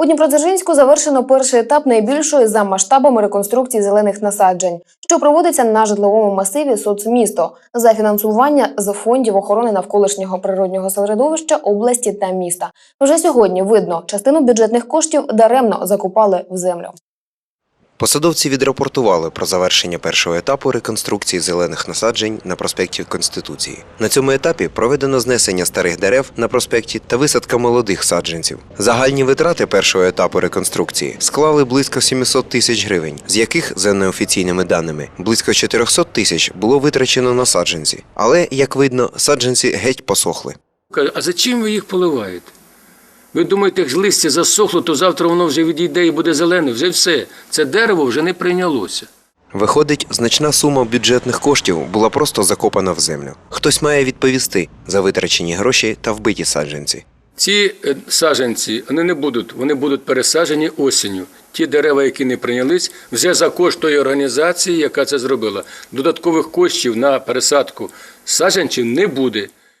У Дніпродзержинську завершено перший етап найбільшої за масштабами реконструкції зелених насаджень, що проводиться на житловому масиві соцмісто за фінансування з фондів охорони навколишнього природнього середовища області та міста. Вже сьогодні видно, частину бюджетних коштів даремно закупали в землю. Посадовці відрапортували про завершення першого етапу реконструкції зелених насаджень на проспекті Конституції. На цьому етапі проведено знесення старих дерев на проспекті та висадка молодих саджанців. Загальні витрати першого етапу реконструкції склали близько 700 тисяч гривень, з яких, за неофіційними даними, близько 400 тисяч було витрачено на саджанці. Але, як видно, саджанці геть посохли. А зачем ви їх поливаєте? Ви думаєте, як листя засохло, то завтра воно вже відійде і буде зелене, вже все. Це дерево вже не прийнялося. Виходить, значна сума бюджетних коштів була просто закопана в землю. Хтось має відповісти за витрачені гроші та вбиті саджанці. Ці е, саджанці вони не будуть, вони будуть пересаджені осінню. Ті дерева, які не прийнялись, вже за кошт тої організації, яка це зробила. Додаткових коштів на пересадку саджанців не буде.